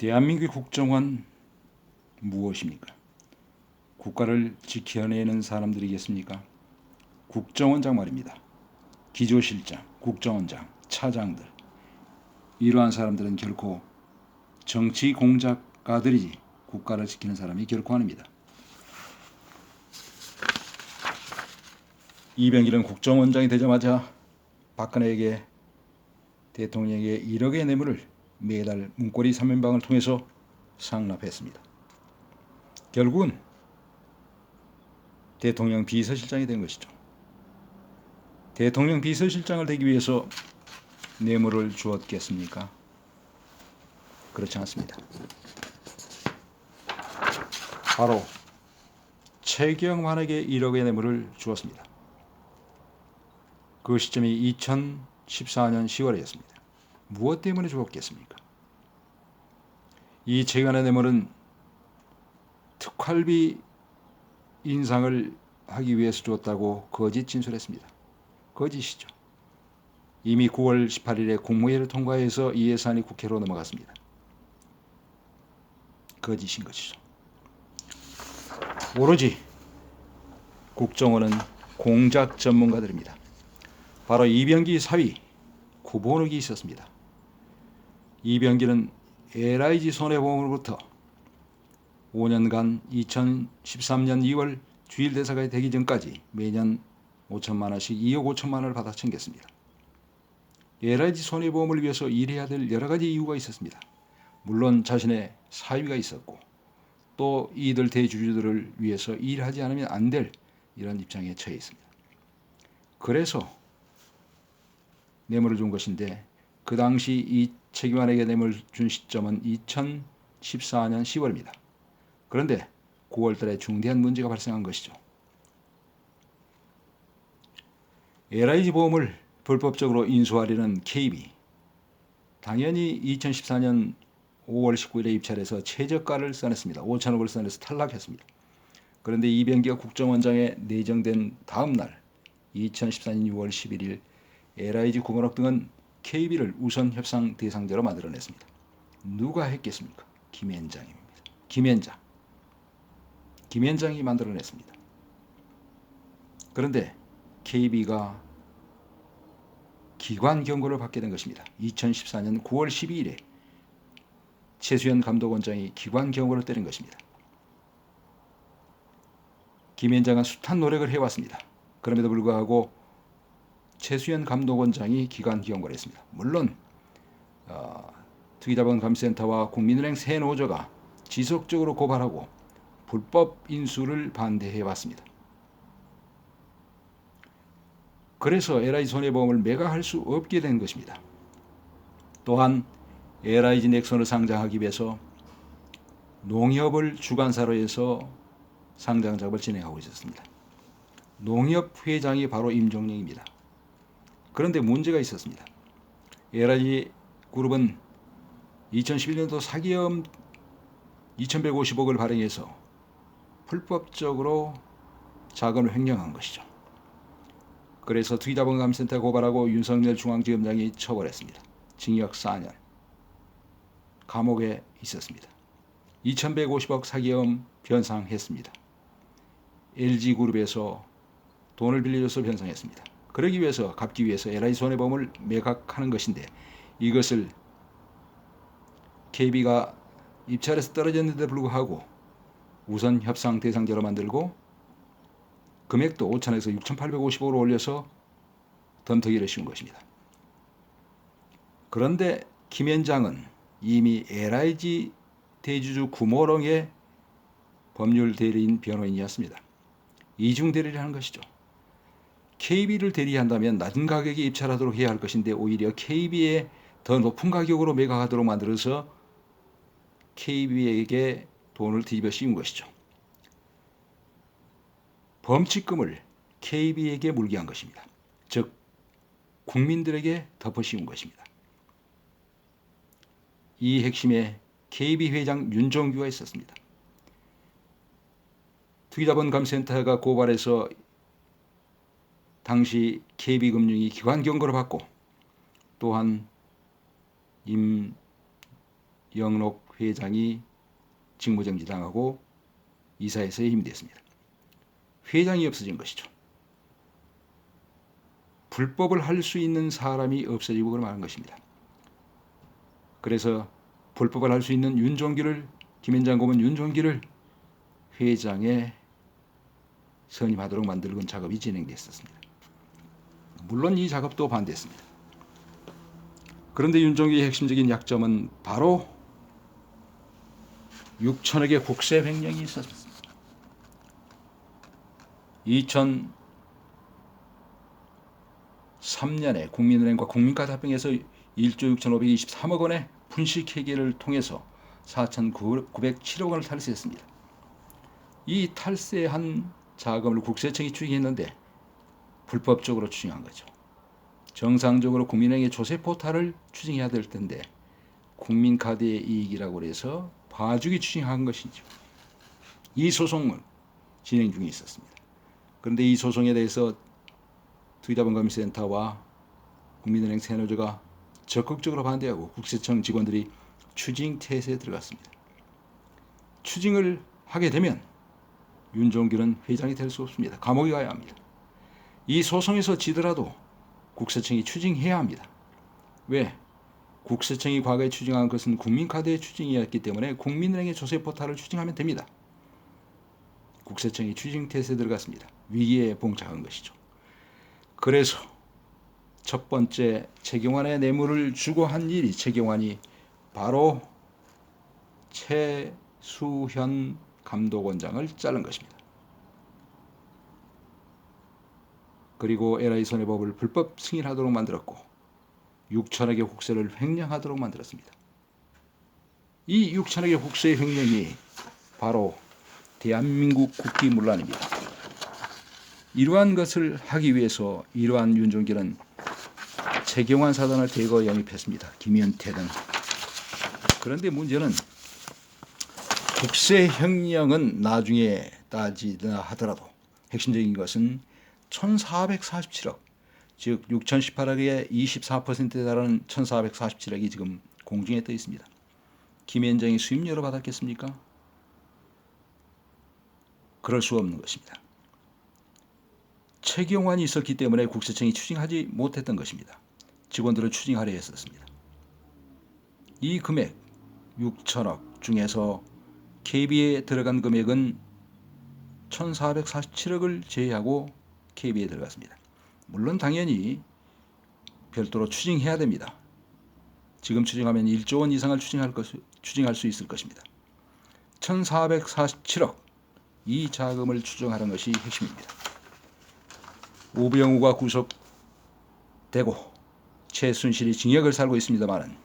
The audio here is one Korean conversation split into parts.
대한민국 국정원 무엇입니까? 국가를 지켜내는 사람들이겠습니까? 국정원장 말입니다. 기조실장, 국정원장, 차장들 이러한 사람들은 결코 정치 공작가들이지 국가를 지키는 사람이 결코 아닙니다. 이병길은 국정원장이 되자마자 박근혜에게 대통령에게 1억의 뇌물을 매달 문고리 3연방을 통해서 상납했습니다. 결국은 대통령 비서실장이 된 것이죠. 대통령 비서실장을 되기 위해서 뇌물을 주었겠습니까? 그렇지 않습니다. 바로 최경환에게 1억의 뇌물을 주었습니다. 그 시점이 2014년 10월이었습니다. 무엇 때문에 주었겠습니까? 이 최경환의 뇌물은 특활비 인상을 하기 위해서 주었다고 거짓 진술했습니다. 거짓이죠. 이미 9월 18일에 국무회의를 통과해서 이 예산이 국회로 넘어갔습니다. 거짓인 것이죠. 오로지 국정원은 공작 전문가들입니다. 바로 이병기 사위 구본욱이 있었습니다. 이병기는 LIG 손해보험으로부터 5년간 2013년 2월 주일 대사가 되기 전까지 매년 5천만 원씩 2억 5천만 원을 받아 챙겼습니다. LIG 손해보험을 위해서 일해야 될 여러 가지 이유가 있었습니다. 물론 자신의 사위가 있었고 또 이들 대주주들을 위해서 일하지 않으면 안 될 이런 입장에 처해 있습니다. 그래서 뇌물을 준 것인데 그 당시 이 최기환에게 뇌물 준 시점은 2014년 10월입니다. 그런데 9월 달에 중대한 문제가 발생한 것이죠. LIG 보험을 불법적으로 인수하려는 KB 당연히 2014년 5월 19일에 입찰해서 최저가를 써냈습니다. 5천억을 써내서 탈락했습니다. 그런데 이병기가 국정원장에 내정된 다음 날 2014년 6월 11일 LIG 구건업 등은 KB를 우선 협상 대상자로 만들어냈습니다. 누가 했겠습니까? 김현장입니다. 김현장. 김현장이 만들어냈습니다. 그런데 KB가 기관 경고를 받게 된 것입니다. 2014년 9월 12일에 최수현 감독원장이 기관 경고를 때린 것입니다. 김현장은 숱한 노력을 해왔습니다. 그럼에도 불구하고 최수현 감독원장이 기관 경고를 했습니다. 물론 어, 투기자본감센터와 국민은행 새노조가 지속적으로 고발하고 불법 인수를 반대해 왔습니다. 그래서 LI 손해보험을 매각할 수 없게 된 것입니다. 또한 LIG 넥슨을 상장하기 위해서 농협을 주관사로 해서 상장 작업을 진행하고 있었습니다. 농협 회장이 바로 임종영입니다. 그런데 문제가 있었습니다. LIG 그룹은 2011년도 사기업 2150억을 발행해서 불법적으로 자금을 횡령한 것이죠. 그래서 투기자본감센터 고발하고 윤석열 중앙지검장이 처벌했습니다. 징역 4년. 감옥에 있었습니다. 2150억 사기업 변상했습니다. LG그룹에서 돈을 빌려줘서 변상했습니다. 그러기 위해서 갚기 위해서 LI 손해보험을 매각하는 것인데 이것을 KB가 입찰에서 떨어졌는데 불구하고 우선 협상 대상자로 만들고 금액도 5천에서 6,850억으로 올려서 덤터기를 씌운 것입니다. 그런데 김 현장은 이미 LIG 대주주 구모롱의 법률 대리인 변호인이었습니다. 이중 대리를 하는 것이죠. KB를 대리한다면 낮은 가격에 입찰하도록 해야 할 것인데 오히려 KB에 더 높은 가격으로 매각하도록 만들어서 KB에게 돈을 뒤집어 씌운 것이죠. 범칙금을 KB에게 물게 한 것입니다. 즉 국민들에게 덮어 씌운 것입니다. 이 핵심에 KB 회장 윤종규가 있었습니다. 투기자본감센터가 고발해서 당시 KB금융이 기관 경고를 받고 또한 임 영록 회장이 직무정지당하고 이사회서에 힘이 됐습니다. 회장이 없어진 것이죠. 불법을 할 수 있는 사람이 없어지고 그런 것입니다. 그래서 불법을 할 수 있는 윤종기를 김현장 고문 윤종기를 회장에 선임하도록 만들건 작업이 진행됐었습니다. 물론 이 작업도 반대했습니다. 그런데 윤종기의 핵심적인 약점은 바로 6천억의 국세 횡령이 있었습니다. 2003년에 국민은행과 국민카드 합병해서 1조 6,523억 원의 분식회계를 통해서 4,907억 원을 탈세했습니다. 이 탈세한 자금을 국세청이 추징했는데 불법적으로 추징한 거죠. 정상적으로 국민은행의 조세 포탈을 추징해야 될 텐데 국민카드의 이익이라고 해서 봐주기 추징한 것이죠. 이 소송은 진행 중에 있었습니다. 그런데 이 소송에 대해서 투자범감센터와 국민은행 세노조가 적극적으로 반대하고 국세청 직원들이 추징 태세에 들어갔습니다. 추징을 하게 되면 윤종길은 회장이 될 수 없습니다. 감옥에 가야 합니다. 이 소송에서 지더라도 국세청이 추징해야 합니다. 왜? 국세청이 과거에 추징한 것은 국민카드의 추징이었기 때문에 국민은행의 조세 포탈을 추징하면 됩니다. 국세청이 추징 태세에 들어갔습니다. 위기에 봉착한 것이죠. 그래서 첫 번째 최경환의 뇌물을 주고 한 일이 최경환이 바로 최수현 감독원장을 자른 것입니다. 그리고 LA 손해법을 불법 승인하도록 만들었고 6천억의 국세를 횡령하도록 만들었습니다. 이 6천억의 국세 횡령이 바로 대한민국 국기 문란입니다. 이러한 것을 하기 위해서 이러한 윤종길은 최경환 사단을 대거 영입했습니다. 김현태 등. 그런데 문제는 국세 횡령은 나중에 따지다 하더라도 핵심적인 것은 1,447억, 즉 6,018억의 24%에 달하는 1,447억이 지금 공중에 떠 있습니다. 김현정이 수임료로 받았겠습니까? 그럴 수 없는 것입니다. 최경환이 있었기 때문에 국세청이 추징하지 못했던 것입니다. 직원들을 추징하려 했었습니다. 이 금액 6천억 중에서 KB에 들어간 금액은 1,447억을 제외하고 KB에 들어갔습니다. 물론 당연히 별도로 추징해야 됩니다. 지금 추징하면 1조 원 이상을 추징할 것, 추징할 수 있을 것입니다. 1,447억 이 자금을 추정하는 것이 핵심입니다. 우병우가 구속되고 최순실이 징역을 살고 있습니다만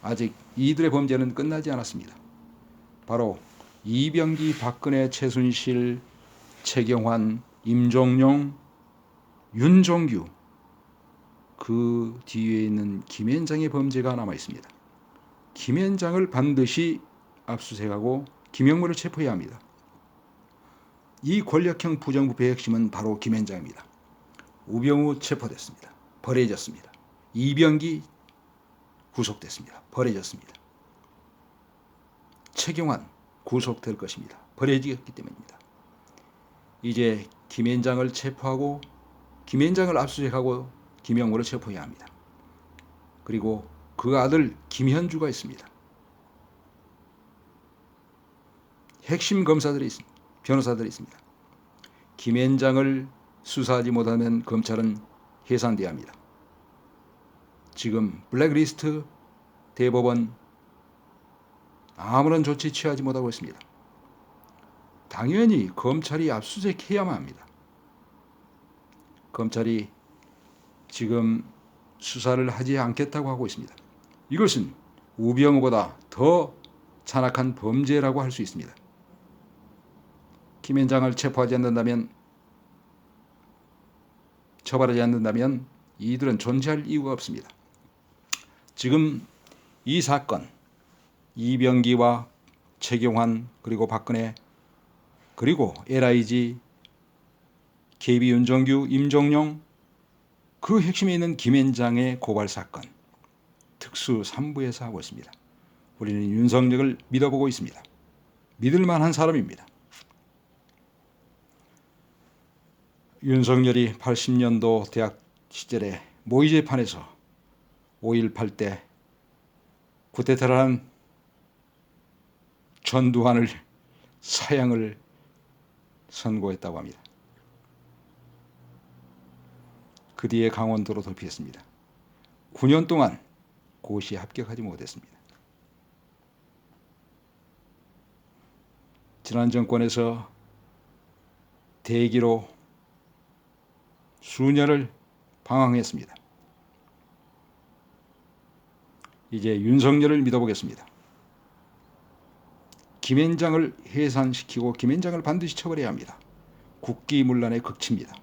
아직 이들의 범죄는 끝나지 않았습니다. 바로 이병기, 박근혜, 최순실, 최경환, 임종용, 윤종규 그 뒤에 있는 김현장의 범죄가 남아 있습니다. 김현장을 반드시 압수수색하고 김영모를 체포해야 합니다. 이 권력형 부정부패의 핵심은 바로 김현장입니다. 우병우 체포됐습니다. 버려졌습니다. 이병기 구속됐습니다. 버려졌습니다. 최경환 구속될 것입니다. 버려지기 때문입니다. 이제 김현장을 체포하고 김현장을 압수수색하고 김영모를 체포해야 합니다. 그리고 그 아들 김현주가 있습니다. 핵심 검사들이 있습니다. 변호사들이 있습니다. 김현장을 수사하지 못하면 검찰은 해산돼야 합니다. 지금 블랙리스트 대법원 아무런 조치 취하지 못하고 있습니다. 당연히 검찰이 압수수색해야만 합니다. 검찰이 지금 수사를 하지 않겠다고 하고 있습니다. 이것은 우병우보다 더 잔악한 범죄라고 할 수 있습니다. 김 현장을 체포하지 않는다면 처벌하지 않는다면 이들은 존재할 이유가 없습니다. 지금 이 사건 이병기와 최경환 그리고 박근혜 그리고 LIG KB 윤정규 임종용 그 핵심에 있는 김현장의 고발 사건 특수 3부에서 하고 있습니다. 우리는 윤석열을 믿어보고 있습니다. 믿을 만한 사람입니다. 윤석열이 80년도 대학 시절에 모의 재판에서 5.18때한 전두환을 사형을 선고했다고 합니다. 그 뒤에 강원도로 도피했습니다. 9년 동안 고시에 합격하지 못했습니다. 지난 정권에서 대기로 수년을 방황했습니다. 이제 윤석열을 믿어보겠습니다. 김앤장을 해산시키고 김앤장을 반드시 처벌해야 합니다. 국기문란의 극치입니다.